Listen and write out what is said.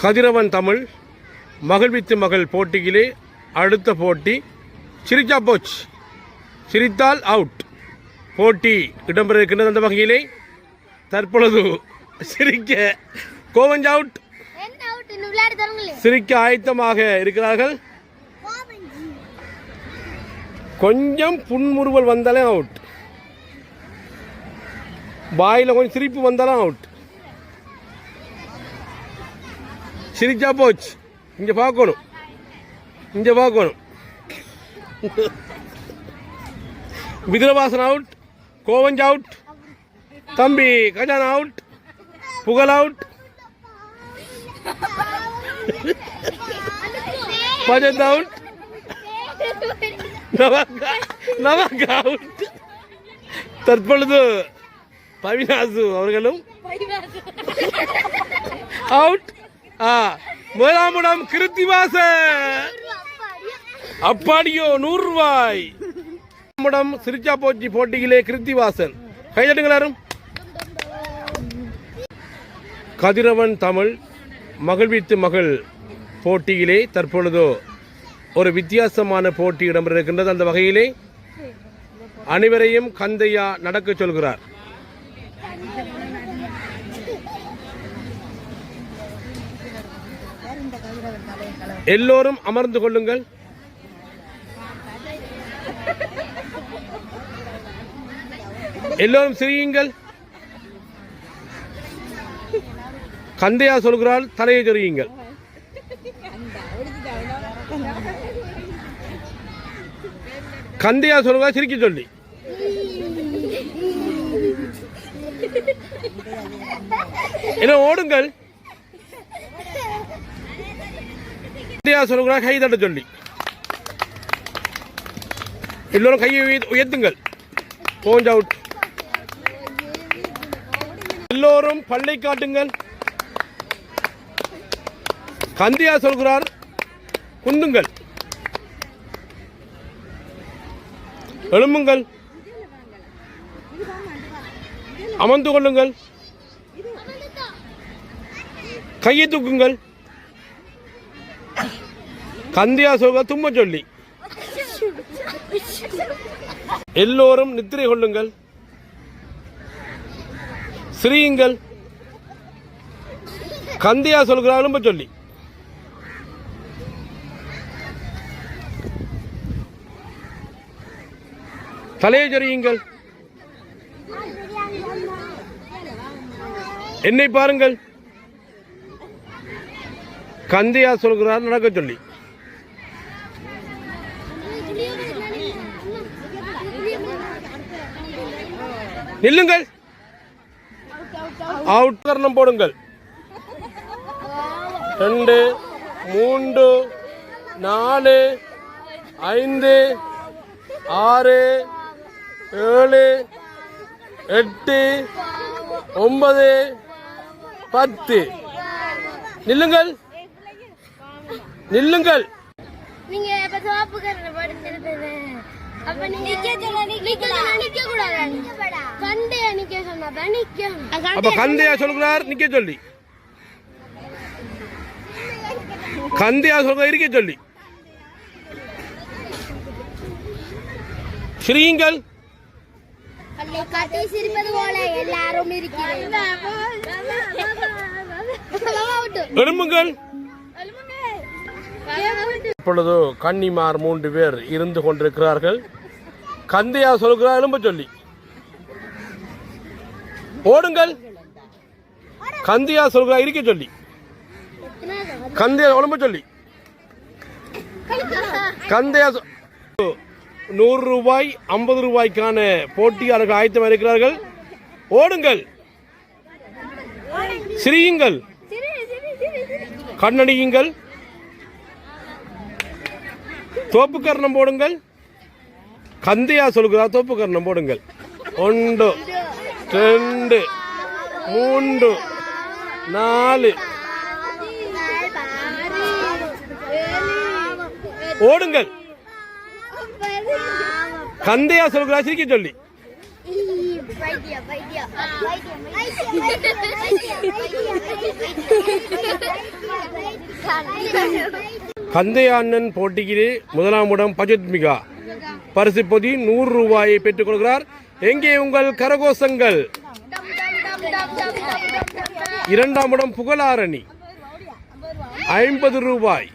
கதிரவன் தமிழ் மகிழ்வித்து மகள் போட்டியிலே அடுத்த போட்டி சிரிச்சா போச். சிரித்தால் அவுட் போட்டி இடம்பெற இருக்கின்றது அந்த வகையிலே. தற்பொழுது சிரிக்க கோவஞ்ச் அவுட் சிரிக்க ஆயத்தமாக இருக்கிறார்கள். கொஞ்சம் புன்முறுவல் வந்தாலே அவுட் வாயில் கொஞ்சம் சிரிப்பு வந்தாலும் அவுட் சிரிச்சா போச்சு. இங்கே பார்க்கணும். இங்கே பார்க்கணும். விதிரவாசன் அவுட் கோவஞ்ச் அவுட் தம்பி கஜான் அவுட் புகழ் அவுட் பஜத் அவுட் நவாக்கா அவுட் தற்பொழுது பவினாசு அவர்களும் அவுட் முதலாம் இடம் கிருத்திவாச. அப்பாடியோ நூறு ரூபாய் முதலாம் இடம் சிரிச்சா போச்சி போட்டியிலே கிருத்திவாசன். கைதட்டுங்கள் எல்லாரும். கதிரவன் தமிழ் மகிழ்வித்து மகள் போட்டியிலே தற்பொழுதோ ஒரு வித்தியாசமான போட்டி இடம்பெறுகின்றது அந்த வகையிலே அனைவரையும் கந்தையா நடக்க சொல்கிறார். எல்லோரும் அமர்ந்து கொள்ளுங்கள். எல்லோரும் சிரியுங்கள். கந்தையா சொல்கிறாள் தலையை சொரியுங்கள். கந்தையா சொல்லுங்க சிரிக்க சொல்லி. என்ன ஓடுங்கள். கந்தையா சொல்லுகிறா கை தட்ட சொல்லி. எல்லோரும் கையை உயர்த்துங்கள். போஞ்ச் அவுட் எல்லோரும் பல்லை காட்டுங்கள். கந்தியா சொல்கிறார் குந்துங்கள். எழும்புங்கள். அமர்ந்து கொள்ளுங்கள். கையை தூக்குங்கள். கந்தியா சொல்க தும்ம சொல்லி. எல்லோரும் நித்திரை கொள்ளுங்கள். சிரியுங்கள். கந்தியா சொல்கிறாலும் சொல்லி. தலையை ஜொரியுங்கள் என்னை பாருங்கள். கந்தியா சொல்கிறார் நடக்க சொல்லி. நில்லுங்கள். அவுட் கர்ணம் போடுங்கள். ரெண்டு மூன்று நாலு ஐந்து ஆறு ஏழு எட்டு ஒன்பது பத்து. நில்லுங்கள். நில்லுங்கள். நீங்க அப்ப நீங்க நிக்க சொன்னா நிக்க கூடாது. கண்டே நிக்க சொன்னா தான் நிக்கணும் அப்ப கந்தையா சொல்கிறார் நிக்க சொல்லி. கந்தையா சொல்கிறார் இருக்க சொல்லி. ஸ்ரீங்கள் பல்லை காட்டி சிரிப்பது போல எல்லாரும் இருக்கிறேன் இப்பொழுது கன்னிமார் மூன்று பேர் இருந்து கொண்டிருக்கிறார்கள். கந்தையா சொல்கிறார் எழும்ப சொல்லி. ஓடுங்கள். கந்தியா சொல்கிறார் இருக்க சொல்லி. கந்தையா எழும்ப சொல்லி. கந்தையா சொ- நூறு ரூபாய் ஐம்பது ரூபாய்க்கான போட்டியாளர்கள் ஆயத்தம் இருக்கிறார்கள் ஓடுங்கள். சிரியுங்கள். கண்ணடியுங்கள். தோப்பு கர்ணம் போடுங்கள். கந்தையா சொல்கிறார் தோப்பு கர்ணம் போடுங்கள். ஒன்று ரெண்டு மூன்று நாலு. ஓடுங்கள். கந்தையா சொல்கிறா சிரிக்க சொல்லி. பைத்தியம் கந்தைய அண்ணன் போட்டியிலே முதலாம் இடம் பஜத்மிகா பரிசு பொதி நூறு ரூபாயை பெற்றுக் கொள்கிறார் எங்கே உங்கள் கரகோஷங்கள் இரண்டாம் இடம் புகழாரணி. ஐம்பது ரூபாய்.